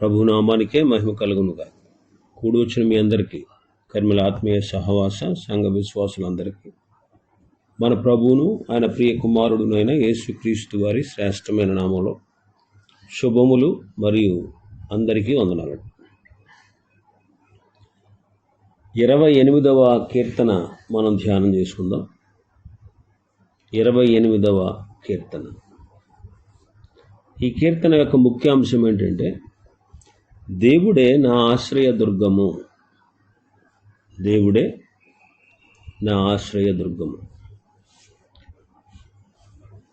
ప్రభునామానికే మహిమ కలుగునుగా కూడి వచ్చిన మీ అందరికీ కర్మల ఆత్మీయ సహవాస సంఘ విశ్వాసులందరికీ మన ప్రభువును ఆయన ప్రియ కుమారుడునైన యేసుక్రీస్తు వారి శ్రేష్టమైన నామంలో శుభములు మరియు అందరికీ వందనాలు. ఇరవై ఎనిమిదవ కీర్తన మనం ధ్యానం చేసుకుందాం. ఇరవై ఎనిమిదవ కీర్తన. ఈ కీర్తన యొక్క ముఖ్యాంశం ఏంటంటే దేవుడే నా ఆశ్రయ దుర్గము. దేవుడే నా ఆశ్రయదుర్గము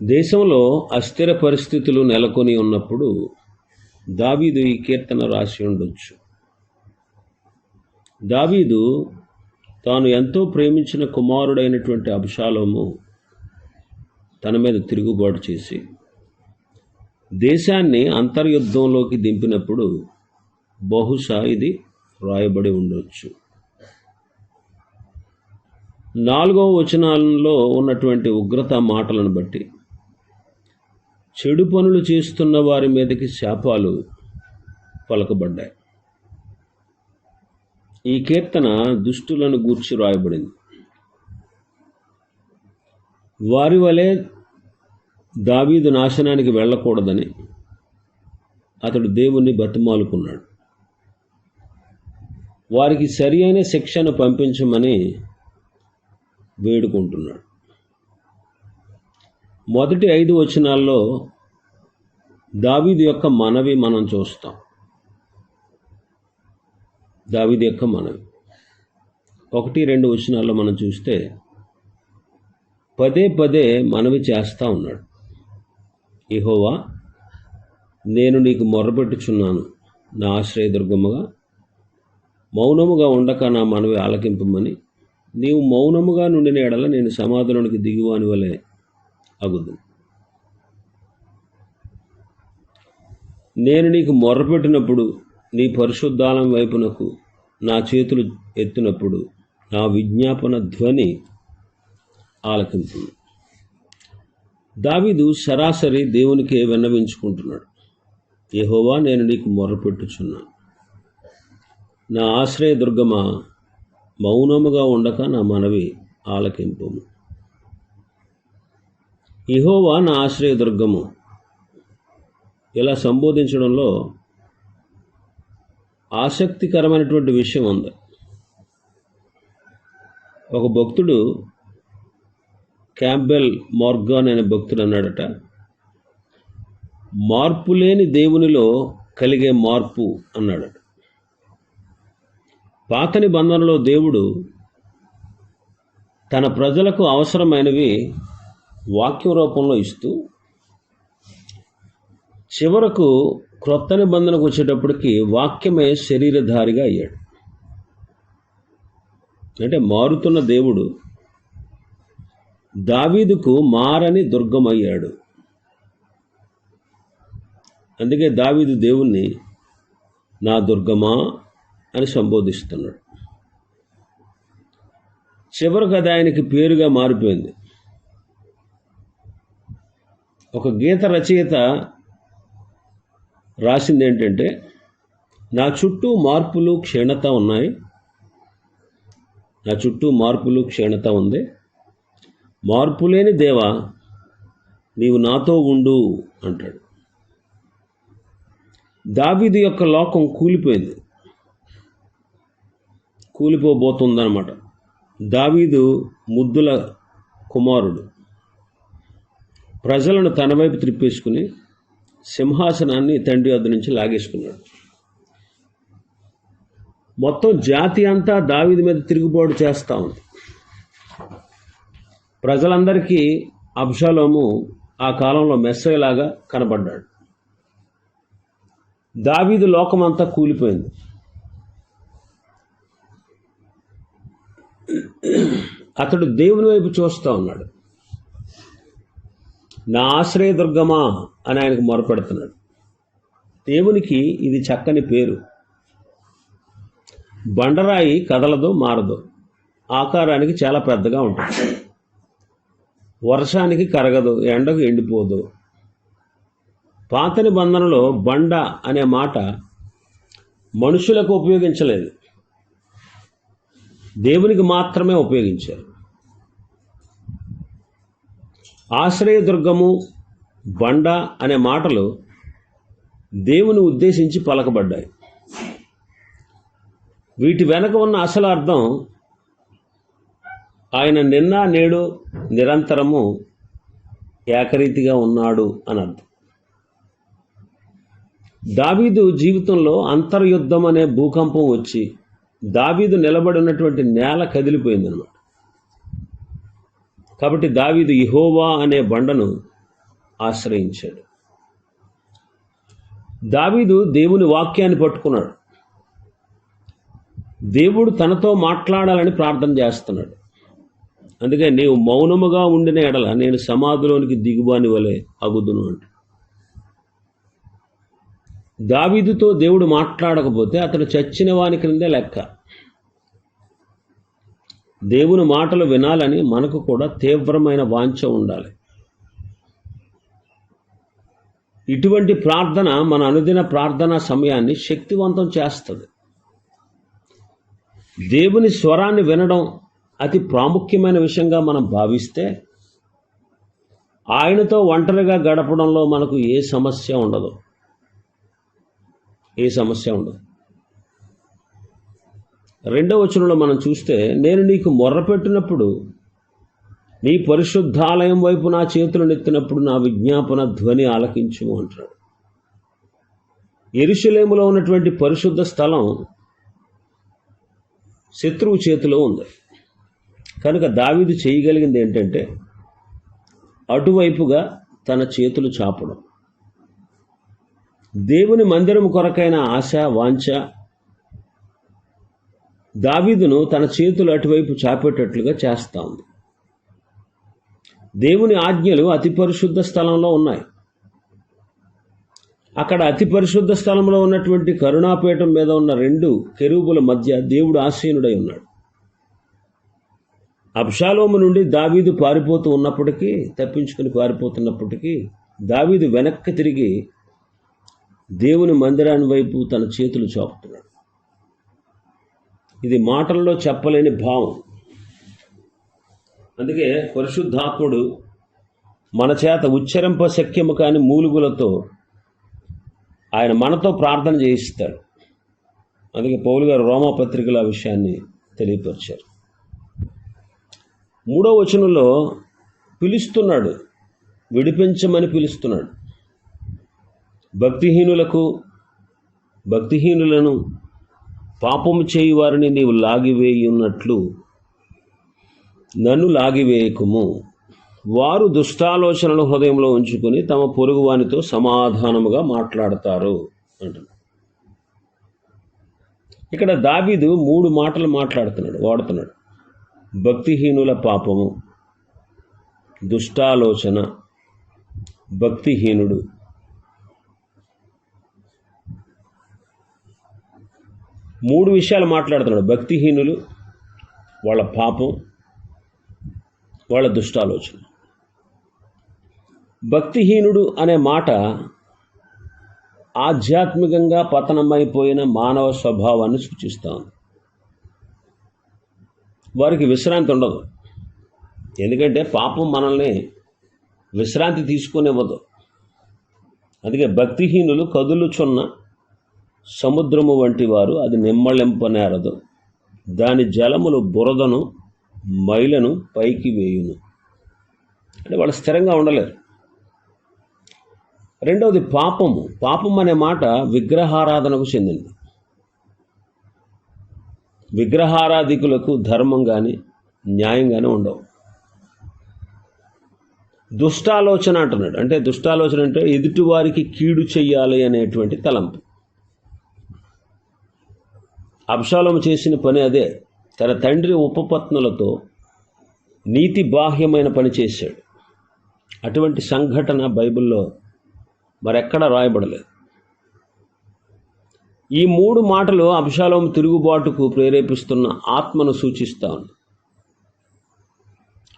దేశంలో అస్థిర పరిస్థితులు నెలకొని ఉన్నప్పుడు దావీదు ఈ కీర్తన రాసి ఉండొచ్చు. దావీదు తాను ఎంతో ప్రేమించిన కుమారుడైనటువంటి అభిషాలము తన మీద తిరుగుబాటు చేసి దేశాన్ని అంతర్యుద్ధంలోకి దింపినప్పుడు బహుశా ఇది రాయబడి ఉండొచ్చు. నాలుగవ వచనాలలో ఉన్నటువంటి ఉగ్రత మాటలను బట్టి చెడు పనులు చేస్తున్న వారి మీదకి శాపాలు పలకబడ్డాయి. ఈ కీర్తన దుష్టులను గూర్చి రాయబడింది. వారి వలె దావీదు నాశనానికి వెళ్ళకూడదని అతడు దేవుణ్ణి బతిమాలుకున్నాడు. వారికి సరి అయిన శిక్షను పంపించమని వేడుకుంటున్నాడు. మొదటి ఐదు వచనాల్లో దావీదు యొక్క మనవి మనం చూస్తాం. దావీదు యొక్క మనవి. ఒకటి రెండు వచనాల్లో మనం చూస్తే పదే పదే మనవి చేస్తూ ఉన్నాడు. ఇహోవా నేను నీకు మొర్రపెట్టుచున్నాను నా ఆశ్రయదుర్గముగా మౌనముగా ఉండక నా మనవి ఆలకింపమని నీవు మౌనముగా నుండిన ఎడల నేను సమాధానానికి దిగువాని వలె అగుదు నేను నీకు మొర్రపెట్టినప్పుడు నీ పరిశుద్ధాలం వైపునకు నా చేతులు ఎత్తినప్పుడు నా విజ్ఞాపన ధ్వని ఆలకింపు దావీదు సరాసరి దేవునికి విన్నవించుకుంటున్నాడు. ఏహోవా నేను నీకు మొర్రపెట్టుచున్నాను నా ఆశ్రయ దుర్గమ మౌనముగా ఉండక నా మనవి ఆలకింపు ఇహోవా నా ఆశ్రయ దుర్గము. ఇలా సంబోధించడంలో ఆసక్తికరమైనటువంటి విషయం ఉంది. ఒక భక్తుడు క్యాంబెల్ మార్గాన్ అనే భక్తుడు అన్నాడట. మార్పు లేని దేవునిలో కలిగే మార్పు అన్నాడట. పాత నిబంధనలో దేవుడు తన ప్రజలకు అవసరమైనవి వాక్యం రూపంలో ఇస్తూ చివరకు క్రొత్త నిబంధనకు వచ్చేటప్పటికి వాక్యమే శరీరధారిగా అయ్యాడు. అంటే మారుతున్న దేవుడు దావీదుకు మారని దుర్గమయ్యాడు. అందుకే దావీదు దేవుణ్ణి నా దుర్గమా అని సంబోధిస్తున్నాడు. చివరికి అది ఆయనకి పేరుగా మారిపోయింది. ఒక గీత రచయిత రాసింది ఏంటంటే నా చుట్టూ మార్పులు క్షీణత ఉన్నాయి. నా చుట్టూ మార్పులు క్షీణత ఉంది. మార్పు లేని దేవా నీవు నాతో ఉండు అంటాడు. దావిది యొక్క లోకం కూలిపోయింది. కూలిపోబోతుందన్నమాట. దావీదు ముద్దుల కుమారుడు. ప్రజలను తన వైపు త్రిప్పేసుకుని సింహాసనాన్ని తండ్రి వద్ద నుంచి లాగేసుకున్నాడు. మొత్తం జాతి అంతా దావీదు మీద తిరుగుబాటు చేస్తూ ఉంది. ప్రజలందరికీ అబ్షాలోము ఆ కాలంలో మెస్సయ్యలాగా కనబడ్డాడు. దావీదు లోకమంతా కూలిపోయింది. అతడు దేవుని వైపు చూస్తూ ఉన్నాడు. నా ఆశ్రయ దుర్గమా అని ఆయనకు మొరపెడుతున్నాడు. దేవునికి ఇది చక్కని పేరు. బండరాయి కదలదు మారదు. ఆకారానికి చాలా పెద్దగా ఉంటుంది. వర్షానికి కరగదు ఎండకు ఎండిపోదు. పాత నిబంధనలో బండ అనే మాట మనుషులకు ఉపయోగించలేదు. దేవునికి మాత్రమే ఉపయోగించారు. ఆశ్రయదుర్గము బండ అనే మాటలు దేవుని ఉద్దేశించి పలకబడ్డాయి. వీటి వెనక ఉన్న అసలు అర్థం ఆయన నిన్న నేడు నిరంతరము ఏకరీతిగా ఉన్నాడు అని అర్థం. దావీదు జీవితంలో అంతర్యుద్ధం అనే భూకంపం వచ్చి దావీదు నిలబడి ఉన్నటువంటి నేల కదిలిపోయిందనమాట కాబట్టి దావీదు ఇహోవా అనే బండను ఆశ్రయించాడు. దావీదు దేవుని వాక్యాన్ని పట్టుకున్నాడు. దేవుడు తనతో మాట్లాడాలని ప్రార్థన చేస్తున్నాడు. అందుకే నీవు మౌనముగా ఉండిన ఎడల నేను సమాధిలోనికి దిగుబాని వలె అగుదును అంట. దావీదుతో దేవుడు మాట్లాడకపోతే అతడు చచ్చిన వాని క్రిందే లెక్క. దేవుని మాటలు వినాలని మనకు కూడా తీవ్రమైన వాంఛ ఉండాలి. ఇటువంటి ప్రార్థన మన అనుదిన ప్రార్థనా సమయాన్ని శక్తివంతం చేస్తుంది. దేవుని స్వరాన్ని వినడం అతి ప్రాముఖ్యమైన విషయంగా మనం భావిస్తే ఆయనతో ఒంటరిగా గడపడంలో మనకు ఏ సమస్య ఉండదు. ఏ సమస్య ఉండదు. రెండవ వచనంలో మనం చూస్తే నేను నీకు మొర్రపెట్టినప్పుడు నీ పరిశుద్ధాలయం వైపు నా చేతులు నెత్తినప్పుడు నా విజ్ఞాపన ధ్వని ఆలకించుము అంటాడు. ఎరుశలేములో ఉన్నటువంటి పరిశుద్ధ స్థలం శత్రువు చేతిలో ఉంది. కనుక దావీదు చేయగలిగింది ఏంటంటే అటువైపుగా తన చేతులు చాపడం. దేవుని మందిరం కొరకైన ఆశ వాంఛ దావీదును తన చేతులు అటువైపు చాపేటట్లుగా చేస్తా ఉంది. దేవుని ఆజ్ఞలు అతి పరిశుద్ధ స్థలంలో ఉన్నాయి. అక్కడ అతి పరిశుద్ధ స్థలంలో ఉన్నటువంటి కరుణాపీఠం మీద ఉన్న రెండు కెరూబుల మధ్య దేవుడు ఆసీనుడై ఉన్నాడు. అబ్షాలోము నుండి దావీదు పారిపోతూ ఉన్నప్పటికీ తప్పించుకుని పారిపోతున్నప్పటికీ దావీదు వెనక్కి తిరిగి దేవుని మందిరాన్ని వైపు తన చేతులు చాపుతున్నాడు. ఇది మాటల్లో చెప్పలేని భావం. అందుకే పరిశుద్ధాత్ముడు మన చేత ఉచ్చరింప శక్యము కాని మూలుగులతో ఆయన మనతో ప్రార్థన చేయిస్తాడు. అందుకే పౌలు గారు రోమా పత్రికల విషయాన్ని తెలియపరిచారు. మూడో వచనంలో పిలుస్తున్నాడు విడిపించమని పిలుస్తున్నాడు. భక్తిహీనులకు భక్తిహీనులను పాపము చేయి వారిని నీవు లాగివేయున్నట్లు నన్ను లాగివేయకుము. వారు దుష్టాలోచనలు హృదయంలో ఉంచుకొని తమ పొరుగువానితో సమాధానముగా మాట్లాడతారు అంటున్నాడు. ఇక్కడ దావీదు మూడు మాటలు మాట్లాడుతున్నాడు వాడుతున్నాడు. భక్తిహీనుల పాపము దుష్టాలోచన భక్తిహీనుడు. మూడు విషయాలు మాట్లాడుతున్నాడు. భక్తిహీనులు వాళ్ళ పాపం వాళ్ళ దుష్టాలోచన. భక్తిహీనుడు అనే మాట ఆధ్యాత్మికంగా పతనమైపోయిన మానవ స్వభావాన్ని సూచిస్తాను వారికి విశ్రాంతి ఉండదు. ఎందుకంటే పాపం మనల్ని విశ్రాంతి తీసుకునివ్వదు. అందుకే భక్తిహీనులు కదులుచున్న సముద్రము వంటి వారు అది నిమ్మళింపనేరదు. దాని జలములు బురదను మైలను పైకి వేయును. అంటే వాళ్ళు స్థిరంగా ఉండలేరు. రెండవది పాపము. పాపం అనే మాట విగ్రహారాధనకు చెందింది. విగ్రహారాధికులకు ధర్మం కానీ న్యాయం కానీ ఉండవు. దుష్టాలోచన అంటున్నాడు. అంటే దుష్టాలోచన అంటే ఎదుటివారికి కీడు చెయ్యాలి అనేటువంటి తలంపు. అబ్షాలోము చేసిన పని అదే. తన తండ్రి ఉపపత్నులతో నీతి బాహ్యమైన పని చేశాడు. అటువంటి సంఘటన బైబిల్లో మరెక్కడ రాయబడలేదు. ఈ మూడు మాటలు అబ్షాలోము తిరుగుబాటుకు ప్రేరేపిస్తున్న ఆత్మను సూచిస్తా ఉంది.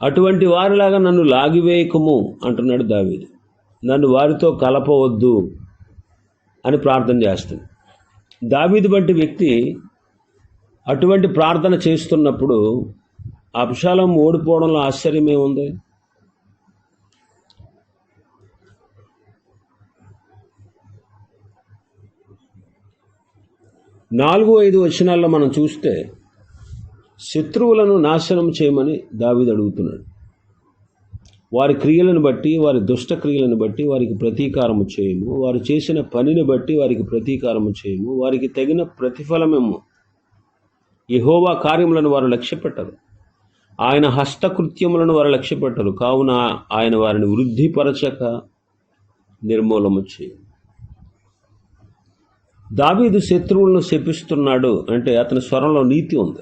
అటువంటి వారిలాగా నన్ను లాగివేయకము అంటున్నాడు దావీదు. నన్ను వారితో కలపవద్దు అని ప్రార్థన చేస్తుంది. దావీదు వంటి వ్యక్తి అటువంటి ప్రార్థన చేస్తున్నప్పుడు అబ్షాలం ఓడిపోవడంలో ఆశ్చర్యమే ఉంది నాలుగు ఐదు వచనాల్లో మనం చూస్తే శత్రువులను నాశనం చేయమని దావిది అడుగుతున్నాడు. వారి క్రియలను బట్టి వారి దుష్ట క్రియలను బట్టి వారికి ప్రతీకారము చేయము. వారు చేసిన పనిని బట్టి వారికి ప్రతీకారము చేయము. వారికి తగిన ప్రతిఫలమేమో యహోవా కార్యములను వారు లక్ష్యపెట్టరు. ఆయన హస్తకృత్యములను వారు లక్ష్యపెట్టరు. కావున ఆయన వారిని వృద్ధిపరచక నిర్మూలము చేయు. దావీదు శత్రువులను శపిస్తున్నాడు అంటే అతని స్వరంలో నీతి ఉంది.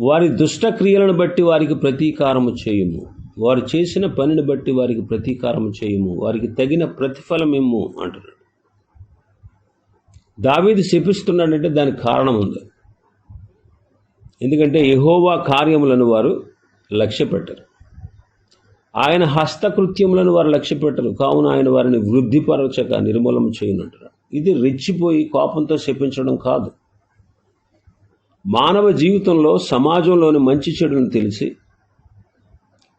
వారి దుష్ట క్రియలను బట్టి వారికి ప్రతీకారము చేయుము. వారు చేసిన పనిని బట్టి వారికి ప్రతీకారము చేయము. వారికి తగిన ప్రతిఫలం ఇమ్ము అంటున్నాడు. దావీదు శపిస్తున్నాడంటే దానికి కారణం ఉంది. ఎందుకంటే యహోవా కార్యములను వారు లక్ష్య పెట్టరు ఆయన హస్తకృత్యములను వారు లక్ష్య పెట్టరు కావున ఆయన వారిని వృద్ధిపరచక నిర్మూలన చేయనంటారు ఇది రెచ్చిపోయి కోపంతో శపించడం కాదు. మానవ జీవితంలో సమాజంలోని మంచి చెడులను తెలిసి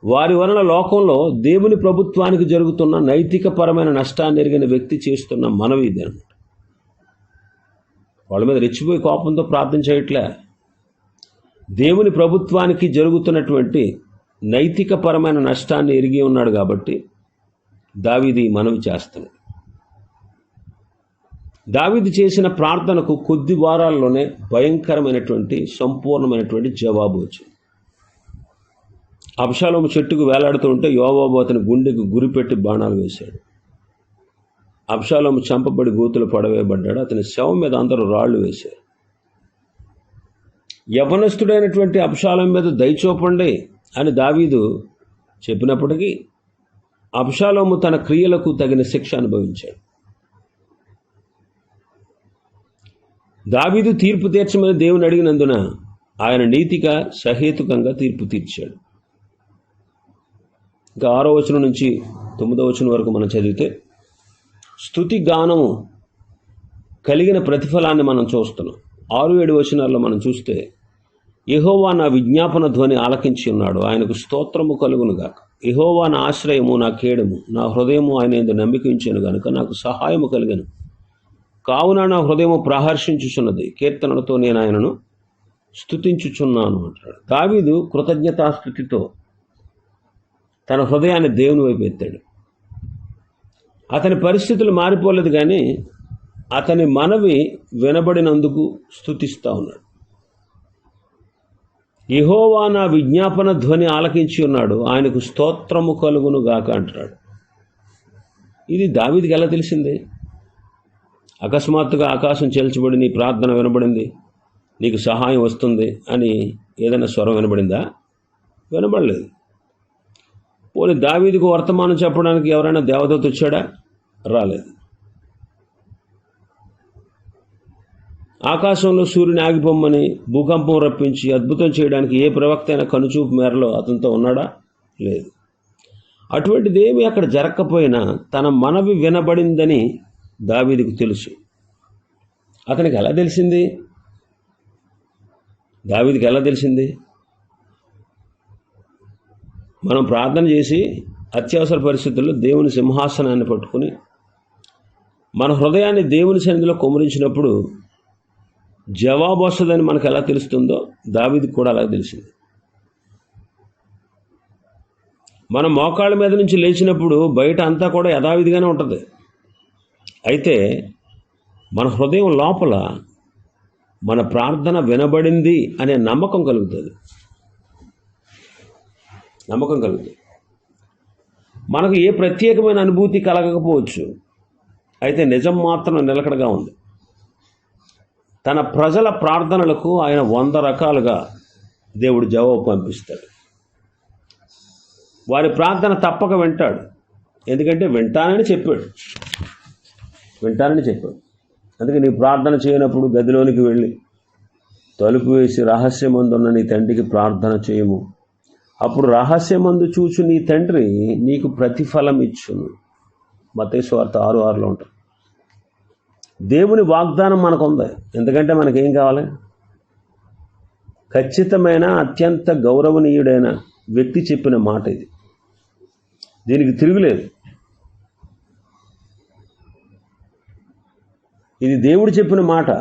వారి వలన లోకంలో దేవుని ప్రభుత్వానికి జరుగుతున్న నైతికపరమైన నష్టాన్ని ఎరిగిన వ్యక్తి చేస్తున్న మనవి ఇది అనమాట వాళ్ళ మీద రెచ్చిపోయి కోపంతో ప్రార్థన చేయట్లే. దేవుని ప్రభుత్వానికి జరుగుతున్నటువంటి నైతికపరమైన నష్టాన్ని ఎరిగి ఉన్నాడు కాబట్టి దావిది మనవి చేస్తున్నాడు. దావిది చేసిన ప్రార్థనకు కొద్ది వారాల్లోనే భయంకరమైనటువంటి సంపూర్ణమైనటువంటి జవాబు వచ్చింది. అబ్షాలోము చెట్టుకు వేలాడుతూ ఉంటే యోబాబు అతని గుండెకు గురిపెట్టి బాణాలు వేశాడు. అబ్షాలోము చంపబడి గోతులు పడవేయబడ్డాడు. అతని శవం మీద అందరూ రాళ్ళు వేశారు. యవనస్తుడైనటువంటి అబ్షాలం మీద దయచూపండి అని దావీదు చెప్పినప్పటికీ అబ్షాలోము తన క్రియలకు తగిన శిక్ష అనుభవించాడు. దావీదు తీర్పు తీర్చమని దేవుని అడిగినందున ఆయన నీతిగా సహేతుకంగా తీర్పు తీర్చాడు. ఇంకా ఆరో వచనం నుంచి తొమ్మిదో వచనం వరకు మనం చదివితే స్థుతి గానము కలిగిన ప్రతిఫలాన్ని మనం చూస్తున్నాం. ఆరు ఏడు వచనాల్లో మనం చూస్తే యహోవా నా విజ్ఞాపన ధ్వని ఆలకించి ఉన్నాడు. ఆయనకు స్తోత్రము కలుగునుగాక యహోవా నా ఆశ్రయము నా కేడము నా హృదయము ఆయన ఎందు నమ్మిక ఉంచాను గనుక నాకు సహాయము కలిగను. కావున నా హృదయము ప్రహర్షించుచున్నది. కీర్తనలతో నేను ఆయనను స్థుతించుచున్నాను అంటాడు. దావీదు కృతజ్ఞతాస్థుతితో తన హృదయాన్ని దేవుని వైపు ఎత్తాడు. అతని పరిస్థితులు మారిపోలేదు కానీ అతని మనవి వినబడినందుకు స్థుతిస్తూ ఉన్నాడు. ఇహోవా నా విజ్ఞాపన ధ్వని ఆలకించి ఉన్నాడు. ఆయనకు స్తోత్రము కలుగును గాక అంటున్నాడు. ఇది దావిదికి ఎలా తెలిసింది? అకస్మాత్తుగా ఆకాశం చేల్చబడి నీ ప్రార్థన వినబడింది. నీకు సహాయం వస్తుంది అని ఏదైనా స్వరం వినబడిందా? వినబడలేదు. పోనీ దావీదికి వర్తమానం చెప్పడానికి ఎవరైనా దేవదూత వచ్చాడా? రాలేదు. ఆకాశంలో సూర్యుని ఆగిపోమ్మని భూకంపం రప్పించి అద్భుతం చేయడానికి ఏ ప్రవక్త అయినా కనుచూపు మేరలో అతనితో ఉన్నాడా? లేదు. అటువంటిది ఏమీ అక్కడ జరగకపోయినా తన మనవి వినబడిందని దావీదికి తెలుసు. అతనికి ఎలా తెలిసింది? దావీదికి ఎలా తెలిసింది? మనం ప్రార్థన చేసి అత్యవసర పరిస్థితుల్లో దేవుని సింహాసనాన్ని పట్టుకుని మన హృదయాన్ని దేవుని సన్నిధిలో కుమరించినప్పుడు జవాబు వస్తుందని మనకు ఎలా తెలుస్తుందో దావిది కూడా అలా తెలిసింది. మన మోకాళ్ళ మీద నుంచి లేచినప్పుడు బయట అంతా కూడా యథావిధిగానే ఉంటుంది. అయితే మన హృదయం లోపల మన ప్రార్థన వినబడింది అనే నమ్మకం కలుగుతుంది. నమ్మకం కలుగుతుంది. మనకు ఏ ప్రత్యేకమైన అనుభూతి కలగకపోవచ్చు. అయితే నిజం మాత్రం నిలకడగా ఉంది. తన ప్రజల ప్రార్థనలకు ఆయన వంద రకాలుగా దేవుడు జవాబు పంపిస్తాడు. వారి ప్రార్థన తప్పక వింటాడు. ఎందుకంటే వింటానని చెప్పాడు. వింటానని చెప్పాడు. అందుకే నీ ప్రార్థన చేయనప్పుడు గదిలోనికి వెళ్ళి తలుపు వేసి రహస్యమందున్న నీ తండ్రికి ప్రార్థన చేయము. అప్పుడు రహస్యమందు చూచు నీ తండ్రి నీకు ప్రతిఫలం ఇచ్చును. మతేశ్వార్త ఆరు ఆరులో ఉంటుంది. దేవుని వాగ్దానం మనకు ఉంది ఎందుకంటే మనకేం కావాలి? ఖచ్చితమైన అత్యంత గౌరవనీయుడైన వ్యక్తి చెప్పిన మాట ఇది. దీనికి తిరుగులేదు. ఇది దేవుడు చెప్పిన మాట.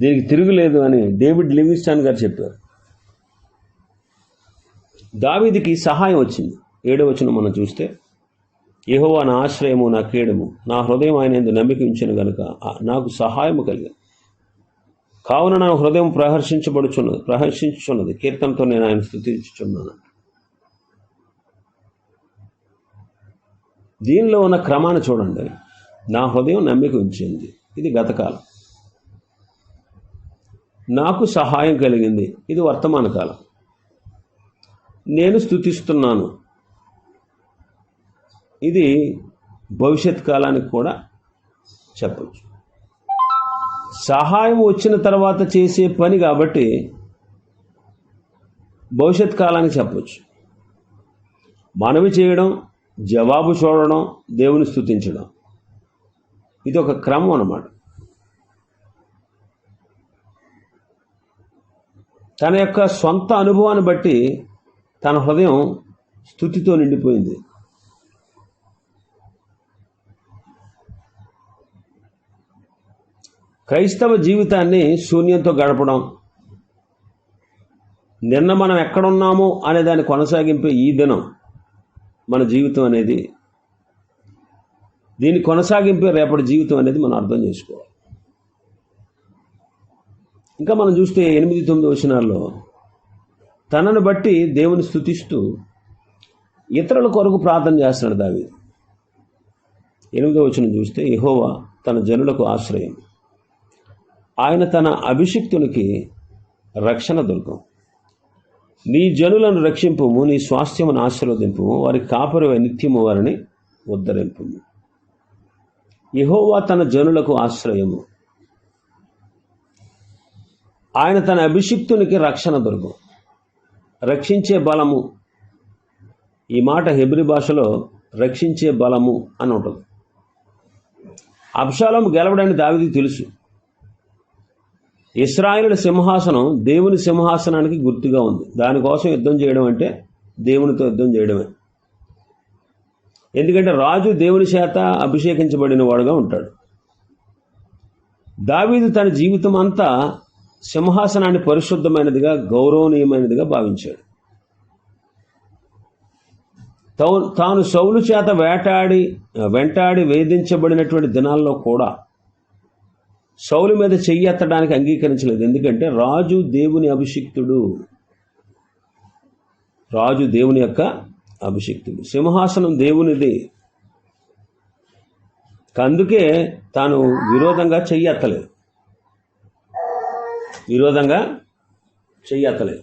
దీనికి తిరుగులేదు అని డేవిడ్ లివింగ్స్టాన్ గారు చెప్పారు. దావీదికి సహాయం వచ్చింది. ఏడవచనం మనం చూస్తే యహోవా నా ఆశ్రయము నా కీడము నా హృదయం ఆయన ఎందు నమ్మిక ఉంచిన గనుక నాకు సహాయము కలిగింది కావున నా హృదయం ప్రహర్షించబడుచున్నది ప్రహర్షించుచున్నది. కీర్తనతో నేను ఆయన స్థుతించుచున్నాను. దీనిలో ఉన్న క్రమాన్ని చూడండి. నా హృదయం నమ్మిక ఉంచింది. ఇది గతకాలం. నాకు సహాయం కలిగింది. ఇది వర్తమాన కాలం. నేను స్థుతిస్తున్నాను ఇది భవిష్యత్ కాలానికి కూడా చెప్పచ్చు. సహాయం వచ్చిన తర్వాత చేసే పని కాబట్టి భవిష్యత్ కాలానికి చెప్పచ్చు. మనవి చేయడం జవాబు చూడడం దేవుని స్థుతించడం ఇది ఒక క్రమం అన్నమాట. తన యొక్క సొంత అనుభవాన్ని బట్టి తన హృదయం స్థుతితో నిండిపోయింది. క్రైస్తవ జీవితాన్ని శూన్యంతో గడపడం నిన్న మనం ఎక్కడున్నామో అనే దాన్ని కొనసాగింపే ఈ దినం మన జీవితం అనేది. దీన్ని కొనసాగింపే రేపటి జీవితం అనేది మనం అర్థం చేసుకోవాలి. ఇంకా మనం చూస్తే ఎనిమిది తొమ్మిది వచనాల్లో తనను బట్టి దేవుని స్థుతిస్తూ ఇతరుల కొరకు ప్రార్థన చేస్తున్నాడు దావి ఎనిమిదో వచ్చిన చూస్తే ఇహోవా తన జనులకు ఆశ్రయం. ఆయన తన అభిషిక్తునికి రక్షణ దుర్గం నీ జనులను రక్షింపుము నీ స్వాస్థ్యమును ఆశీర్వదింపుము వారి కాపరి నిత్యము వారిని ఉద్ధరింపుము. యెహోవా తన జనులకు ఆశ్రయము. ఆయన తన అభిషిక్తునికి రక్షణ దుర్గం రక్షించే బలము. ఈ మాట హెబ్రి భాషలో రక్షించే బలము అని ఉంటుంది. అబ్షాలం గెలవడని దావిదికి తెలుసు. ఇస్రాయేలుల సింహాసనం దేవుని సింహాసనానికి గుర్తుగా ఉంది. దానికోసం యుద్ధం చేయడం అంటే దేవునితో యుద్ధం చేయడమే. ఎందుకంటే రాజు దేవుని చేత అభిషేకించబడిన వాడుగా ఉంటాడు. దావీదు తన జీవితం అంతా సింహాసనాన్ని పరిశుద్ధమైనదిగా గౌరవనీయమైనదిగా భావించాడు. తాను సౌలు చేత వేటాడి వెంటాడి వేధించబడినటువంటి దినాల్లో కూడా సౌలు మీద చెయ్యి ఎత్తడానికి అంగీకరించలేదు. ఎందుకంటే రాజు దేవుని అభిషిక్తుడు. రాజు దేవుని యొక్క అభిషిక్తుడు. సింహాసనం దేవునిది. అందుకే తాను విరోధంగా చెయ్యి ఎత్తలేదు. విరోధంగా చెయ్యత్తలేదు.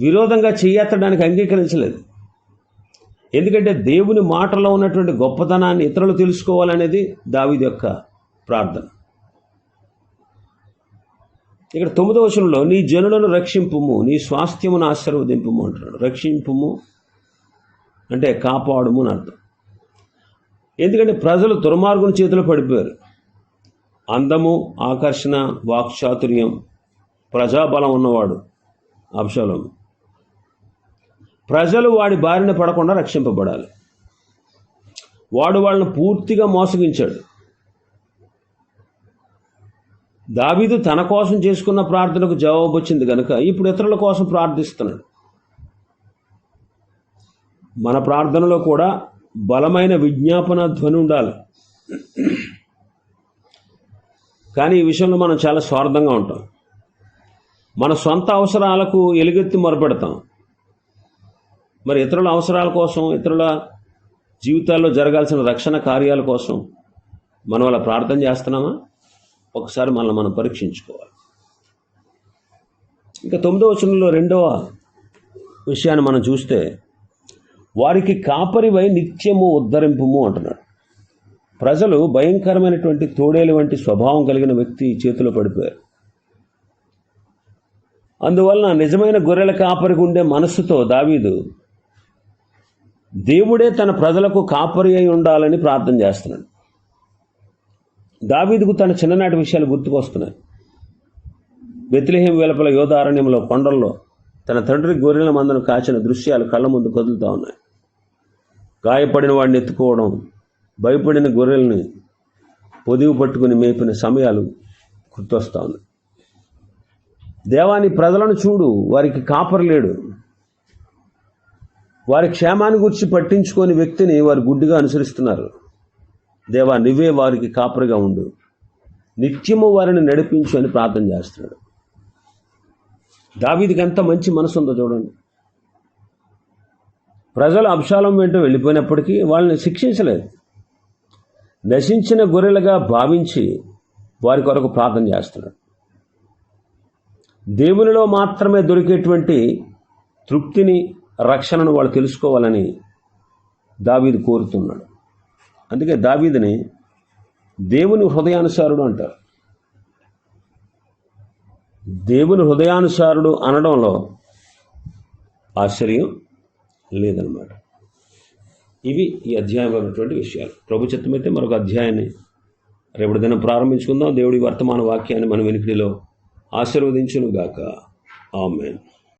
విరోధంగా చెయ్యత్తడానికి అంగీకరించలేదు. ఎందుకంటే దేవుని మాటలో ఉన్నటువంటి గొప్పతనాన్ని ఇతరులు తెలుసుకోవాలనేది దావీదు యొక్క ప్రార్థన. ఇక్కడ తొమ్మిదో వచనంలో నీ జనులను రక్షింపుము నీ స్వాస్థ్యమును ఆశీర్వదింపుము అంటున్నాడు. రక్షింపుము అంటే కాపాడుము అని అర్థం. ఎందుకంటే ప్రజలు దుర్మార్గుని చేతిలో పడిపోయారు. అందము ఆకర్షణ వాక్చాతుర్యం ప్రజాబలం ఉన్నవాడు అబ్షాలోము. ప్రజలు వాడి బారిన పడకుండా రక్షింపబడాలి. వాడు వాళ్ళని పూర్తిగా మోసగించాడు. దావీదు తన కోసం చేసుకున్న ప్రార్థనకు జవాబు వచ్చింది కనుక ఇప్పుడు ఇతరుల కోసం ప్రార్థిస్తున్నాడు. మన ప్రార్థనలో కూడా బలమైన విజ్ఞాపన ధ్వని ఉండాలి. కానీ ఈ విషయంలో మనం చాలా స్వార్థంగా ఉంటాం. మన సొంత అవసరాలకు ఎలుగెత్తి మొరపెడతాం. మరి ఇతరుల అవసరాల కోసం ఇతరుల జీవితాల్లో జరగాల్సిన రక్షణ కార్యాల కోసం మనం అలా ప్రార్థన చేస్తున్నామా? ఒకసారి మనల్ని మనం పరీక్షించుకోవాలి. ఇంకా తొమ్మిదవ వచనంలో రెండవ విషయాన్ని మనం చూస్తే వారికి కాపరివై నిత్యము ఉద్ధరింపుము అంటున్నాడు. ప్రజలు భయంకరమైనటువంటి తోడేలు వంటి స్వభావం కలిగిన వ్యక్తి చేతిలో పడిపోయారు. అందువలన నిజమైన గొర్రెల కాపరికి ఉండే మనస్సుతో దావీదు దేవుడే తన ప్రజలకు కాపరి అయి ఉండాలని ప్రార్థన చేస్తున్నాడు. దావీదుకు తన చిన్ననాటి విషయాలు గుర్తుకొస్తున్నాయి. బెత్లెహేం వెలుపల యోధారణ్యంలో కొండల్లో తన తండ్రి గొర్రెల మందను కాచిన దృశ్యాలు కళ్ళ ముందు కదులుతూ ఉన్నాయి. గాయపడిన వాడిని ఎత్తుకోవడం భయపడిన గొర్రెల్ని పొదివి పట్టుకుని మేపిన సమయాలు గుర్తొస్తా ఉన్నాయి. దేవాని ప్రజలను చూడు వారికి కాపరలేడు వారి క్షేమాన్ని గురించి పట్టించుకొని వ్యక్తిని వారు గుడ్డిగా అనుసరిస్తున్నారు. దేవా నువ్వే వారికి కాపరిగా ఉండు. నిత్యము వారిని నడిపించు అని ప్రార్థన చేస్తున్నాడు. దావీదికి ఎంత మంచి మనసు ఉందో చూడండి. ప్రజలు అంశాలం వెంట వెళ్ళిపోయినప్పటికీ వాళ్ళని శిక్షించలేదు. నశించిన గొర్రెలుగా భావించి వారి కొరకు ప్రార్థన చేస్తున్నాడు. దేవునిలో మాత్రమే దొరికేటువంటి తృప్తిని రక్షణను వాళ్ళు తెలుసుకోవాలని దావీది కోరుతున్నాడు. అందుకే దావీదిని దేవుని హృదయానుసారుడు అంటారు. దేవుని హృదయానుసారుడు అనడంలో ఆశ్చర్యం లేదన్నమాట. ఇవి ఈ అధ్యాయంలో ఉన్నటువంటి విషయాలు. ప్రభు చిత్తమైతే మరొక అధ్యాయాన్ని రేపటి దినం ప్రారంభించుకుందాం. దేవుడి వర్తమాన వాక్యాన్ని మన వెనుకడిలో ఆశీర్వదించును గాక ఆమెన్.